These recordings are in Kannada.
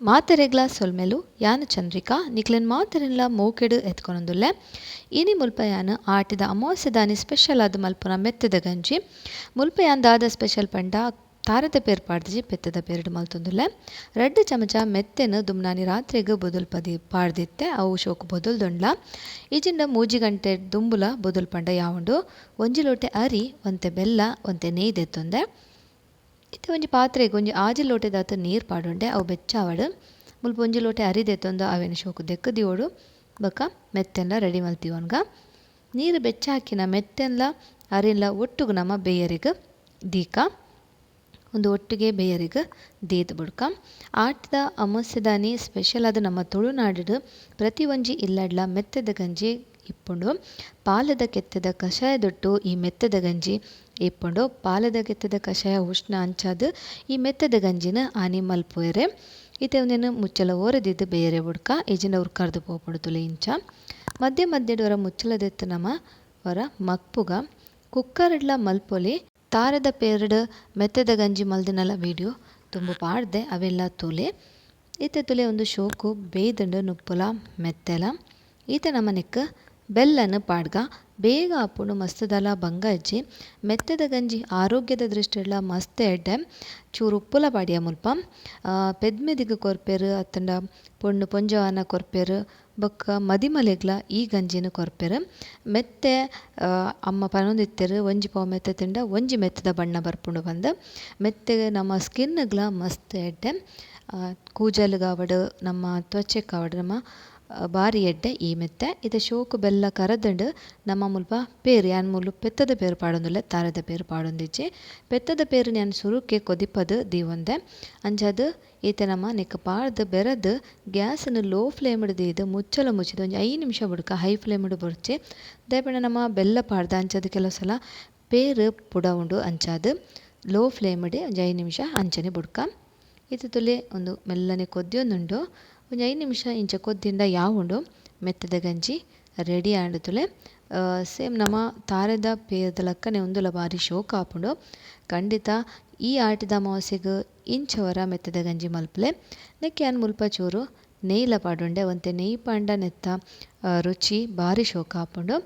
ಮಾತೆರೆಗ್ಲ ಸೊಲ್ಮೆಲು, ಯಾನ್ ಚಂದ್ರಿಕಾ, ನಿಕ್ಲೆನ್ ಮಾತೆರೆನ್ಲ ಮೋಕೆಡು ಎತ್ಕೊನೊಂದುಲ್ಲೆ. ಇನಿ ಮುಲ್ಪ ಯಾನ್ ಆಟಿದ ಅಮಾವಾಸ್ಯೆ ದಾನಿ ಸ್ಪೆಷಲ್ ಆದ ಮಲ್ಪುನ ಮೆತ್ತದ ಗಂಜಿ. ಮುಲ್ಪ ದಾದ ಸ್ಪೆಷಲ್ ಪಂಡ ತಾರದ ಪೇರ್ ಪಾಡ್ದಿಜಿ, ಪೆತ್ತದ ಪೇರ್ಡ್ ಮಲ್ತೊಂದುಲ್ಲೆ. ರಡ್ಡ್ ಚಮಚ ಮೆತ್ತೆನ್ ದುಮ್ನಾನಿ ರಾತ್ರೆಗ್ ಬೊದುಲ್ ಪದಿ ಪಾಡ್ದಿತ್ತೆ, ಅವು ಶೋಕು ಬೊದುಲ್ ದೊಂಡ್ಲ. ಇಜಿಂಡ ಮೂಜಿ ಗಂಟೆ ದುಂಬುಲ ಬದುಲ್ ಪಂಡ ಯಾವುಂಡು? ಒಂಜಿ ಲೋಟೆ ಅರಿ, ಒಂತೆ ಬೆಲ್ಲ, ಒಂತೆ ನೇಯ್ ದೆತ್ತೊಂದೆ ಇತ್ತೆ ಒಂಜಿ ಪಾತ್ರೆಗ್ ಒಂಜಿ ಆಜಿ ಲೋಟೆದಾತ್ ನೀರ್ ಪಾಡುಂಡೆ, ಅವು ಬೆಚ್ಚಾವಡ್. ಮುಲ್ಪ ಒಂಜಿ ಲೋಟೆ ಅರಿ ದೆತ್ತೊಂದು ಅವೆನ್ ಶೋಕು ದೆಕ್ಕ್ ದಿವೊಡು ಬೊಕ ಮೆತ್ತೆನ್ಲ ರೆಡಿ ಮಲ್ತಿವೊನ್ಗ ನೀರ್ ಬೆಚ್ಚಾಕಿನ ಮೆತ್ತೆನ್ಲ ಅರಿನ್ಲ ಒಟ್ಟುಗು ನಮ ಬೇಯರಿಗ್ ದೀಕ. ಒಂದು ಒಟ್ಟಿಗೆ ಬೇಯರಿಗ್ ದೇದ್ ಬುಡ್ಕ. ಆಟದ ಅಮಸ್ಯದಾನಿ ಸ್ಪೆಷಲ್ ಅದು ನಮ್ಮ ತುಳುನಾಡುಡ್ ಪ್ರತಿ ಒಂಜಿ ಇಲ್ಲಡ್ಲ ಮೆತ್ತದ ಗಂಜಿ ಇಪ್ಪುಂಡು. ಪಾಲದ ಕೆತ್ತದ ಕಷಾಯದೊಟ್ಟು ಈ ಮೆತ್ತದ ಗಂಜಿ ಇಪ್ಪುಂಡು. ಪಾಲದ ಕೆತ್ತದ ಕಷಾಯ ಉಷ್ಣ ಅಂಚಾದ್ ಈ ಮೆತ್ತದ ಗಂಜಿನ ಆನಿ ಮಲ್ಪುವೆರೆ. ಇತ್ತೆ ಒಂದಿನ ಮುಚ್ಚಲ ಓರದಿದ್ದು ಬೇರೆ ಬುಡ್ಕ ಇಜಿಂಡ ಉರ್ಕರ್ದು ಪೋಪುಡು ತುಲೆ ಇಂಚ. ಮಧ್ಯ ಮಧ್ಯೆಡ್ ವರ ಮುಚ್ಚಲದೆತ್ ನಮ ವರ ಮಕ್ಪುಗ. ಕುಕ್ಕರ್ಡ್ಲ ಮಲ್ಪೊಲಿ ತಾರದ ಪೇರ್ಡ್ ಮೆತ್ತದ ಗಂಜಿ ಮಲ್ದಿನಲ ವಿಡಿಯೋ ತುಂಬ ಪಾಡ್ದೆ ಅವೆಲ್ಲ ತುಲೆ. ಇತ್ತೆ ತುಲೆ ಒಂದು ಶೋಕು ಬೇಯ್ದಂಡು ನುಪ್ಪುಲ ಮೆತ್ತೆಲ. ಈತೆ ನಮನಿಕ್ ಬೆಲ್ಲನ್ ಪಾಡ್ಗ, ಬೇಗ ಆಪುಂಡು ಮಸ್ತ್ ಬಂಗಜ್ಜಿ ಮೆತ್ತದ ಗಂಜಿ, ಆರೋಗ್ಯದ ದೃಷ್ಟಿಡ್ಲ ಮಸ್ತ್ ಎಡ್ಡೆ, ಚೂರು ಉಪ್ಪುಲ ಪಾಡಿಯ ಮುಲ್ಪ. ಪೆದ್ಮೆದಿಗ್ ಕೊರ್ಪೆರ್, ಅತ್ತಂಡ ಪೊಣ್ಣು ಪೊಂಜವಾನ ಕೊರ್ಪೆರ್, ಬೊಕ್ಕ ಮದಿಮಲೆಗ್ಲ ಈ ಗಂಜಿನ ಕೊರ್ಪೆರ್. ಮೆತ್ತೆ ಅಮ್ಮ ಪನೊಂದಿತ್ತೆರ್, ಒಂಜಿ ಪಾವು ಮೆತ್ತೆ ತಿಂಡ, ಒಂಜಿ ಮೆತ್ತದ ಬಣ್ಣ ಬರ್ಪುಂಡು ಬಂದ್. ಮೆತ್ತೆ ನಮ್ಮ ಸ್ಕಿನ್ಗ್ಲ ಮಸ್ತ್ ಎಡ್ಡೆ. ಕೂಜಲ್ಗಾವಡು ನಮ್ಮ ತ್ವಚೆ ಕಾವಡು ನಮ ಬಾರಿ ಎಡ್ಡೆ, ಈ ಮೆತ್ತೆ ಇತ್ತೆ ಶೋಕು, ಬೆಲ್ಲ, ಕರದಂಡ್ ನಮ ಮುಲ್ಪ ಪೇರ್, ಯಾನ್ ಮೂಲು ಪೆತ್ತದ ಪೇರ್ ಪಾಡೊಂದುಲ್ಲೆ, ತಾರದ ಪೇರ್ ಪಾಡೊಂದಿಜ್ಜಿ. ಪೆತ್ತದ ಪೇರ್ನ ಯಾನ್ ಸುರುಕ್ಕೆ ಕೊದಿಪದ್ ದೀವೊಂದೆ. ಅಂಚಾದ್ ಈತೆ ನಮ ನೆಕ್ಕ್ ಪಾಡ್ದ್, ಬೆರದ್ ಗ್ಯಾಸ್ನ್ ಲೋ ಫ್ಲೇಮ್ಡ್ ದೀದ್, ಮುಚ್ಚಲ ಮುಚ್ಚಿದ್, ಒಂಜಿ ಐದು ನಿಮಿಷ ಬುಡ್ಕ ಹೈ ಫ್ಲೇಮ್ಡ್ ಬೊರ್ಚಿ ದಾಯೆಪಂಡ ನಮ ಬೆಲ್ಲ ಪಾಡ್ದ್ ಅಂಚಾದ್ ಕೆಲವು ಸಲ ಪೇರ್ ಪುಡ ಉಂಡು ಅಂಚಾದ್ ಲೋ ಫ್ಲೇಮ್ಡ್, ಒಂಜಿ ಐದು ನಿಮಿಷ ಅಂಚನೆ ಬುಡ್ಕ. ಇತ್ತೆ ತುಲೆ ಒಂದು ಮೆಲ್ಲನೆ ಕೊದ್ಯೊಂದುಂಡು. ಒಂಜಿ ಐದು ನಿಮಿಷ ಇಂಚ ಯಾವ ಯಾವುಂಡು ಮೆತ್ತದ ಗಂಜಿ, ರೆಡಿ ಆಂಡ್ ತುಲೆ. ಸೇಮ್ ನಮ ತಾರೆದ ಪೇರ್ದ ಲಕ್ಕನೆ ಉಂದುಲ ಬಾರಿ ಶೋಕು ಆಪುಂಡು. ಖಂಡಿತ ಈ ಆಟದ ಅಮಾವಾಸ್ಯೆಗ್ ಇಂಚವರ ಮೆತ್ತದ ಗಂಜಿ ಮಲ್ಪಲೆ. ನೆಕ್ಕ್ ಯಾನ್ ಮುಲ್ಪ ಚೂರು ನೇಯ್ಲ ಪಾಡುಂಡೆ. ಒಂತೆ ನೆಯ್ ಪಾಂಡ ನೆತ್ತ ರುಚಿ ಬಾರಿ ಶೋಕ ಆಪುಂಡು.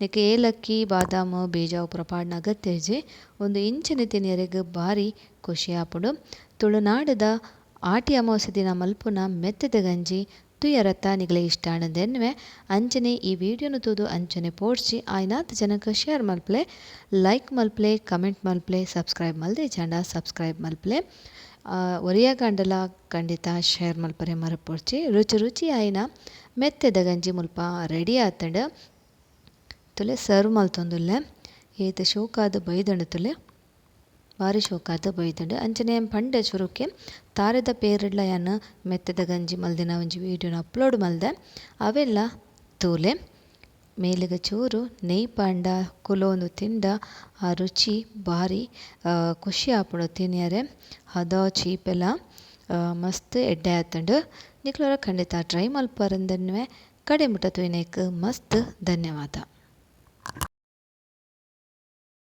ನೆಕ್ಕೆ ಏಲಕ್ಕಿ, ಬಾದಾಮ್, ಬೀಜ ಪೂರ ಪಾಡ್ನ ಅಗತ್ಯ ಒಂದು ಇಂಚನೆ ತಿನಿಯರೆಗ್ ಬಾರಿ ಖುಷಿ ಆಪುಂಡು. ತುಳುನಾಡುದ ಆಟಿ ಅಮಾವಾಸ್ಯೆ ದಿನ ಮಲ್ಪುನ ಮೆತ್ತದ ಗಂಜಿ ತುಯರತ್ತ ನಿಕ್ಲೆ ಇಷ್ಟ ಆಂಡಂದೆನ್ನುವೆ ಅಂಚನೆ ಈ ವಿಡಿಯೋನು ತೂದು ಅಂಚನೆ ಪೋಡ್ಚಿ ಆಯ್ನಾತ್ ಜನಕ್ ಶೇರ್ ಮಲ್ಪಲೆ, ಲೈಕ್ ಮಲ್ಪಲೆ, ಕಮೆಂಟ್ ಮಲ್ಪಲೆ, ಸಬ್ಸ್ಕ್ರೈಬ್ ಮಲ್ದೆ ಜಾಂಡ ಸಬ್ಸ್ಕ್ರೈಬ್ ಮಲ್ಪಲೆ. ಒರಿಯಗಂಡಲ ಖಂಡಿತ ಶೇರ್ ಮಲ್ಪರೆ ಮರಪೊಡ್ಚಿ ರುಚಿ ರುಚಿ ಆಯ್ನ ಮೆತ್ತದ ಗಂಜಿ ಮುಲ್ಪ ರೆಡಿ ಆತಂಡ. ತುಲೆ ಸರ್ವ್ ಮಲ್ತೊಂದುಲ್ಲೆ, ಏತ ಶೋಕಾದ್ ಬೈದಂಡ ತುಲೆ. ಬಾರಿ ಶೋಕಾದ್ ಬೈದಂಡ್. ಅಂಚನೆ പണ്ട് ಚುರುಕೆ ತಾರೆದ ಪೇರ್ಡ್ಲ ಯಾನ್ ಮೆತ್ತದ ಗಂಜಿ ಮಲ್ದಿನ ಒಂಜಿ ವಿಡಿಯೋನ ಅಪ್ಲೋಡ್ ಮಲ್ದೆ. ಅವೆಲ್ಲ ತೂಲೆ ಮೇಲಿಗೆ ಚೂರು ನೆಯ್ ಪಾಂಡ ಕುಲೊಂದು ತಿಂಡ, ಆ ರುಚಿ ಬಾರಿ ಖುಷಿ ಆಪಡು ತಿನ್ಯಾರೆ. ಹದ ಚೀಪೆಲ್ಲ ಮಸ್ತ್ ಎಡ್ಡೆ ಆತುಂಡು. ನಿಕ್ಲೋರ ಖಂಡಿತ ಟ್ರೈ ಮಲ್ಪರಂದನ್ವೆ. ಕಡೆ ಮುಟ ತುಯ್ನೇಕ್ ಮಸ್ತ್ ಧನ್ಯವಾದ.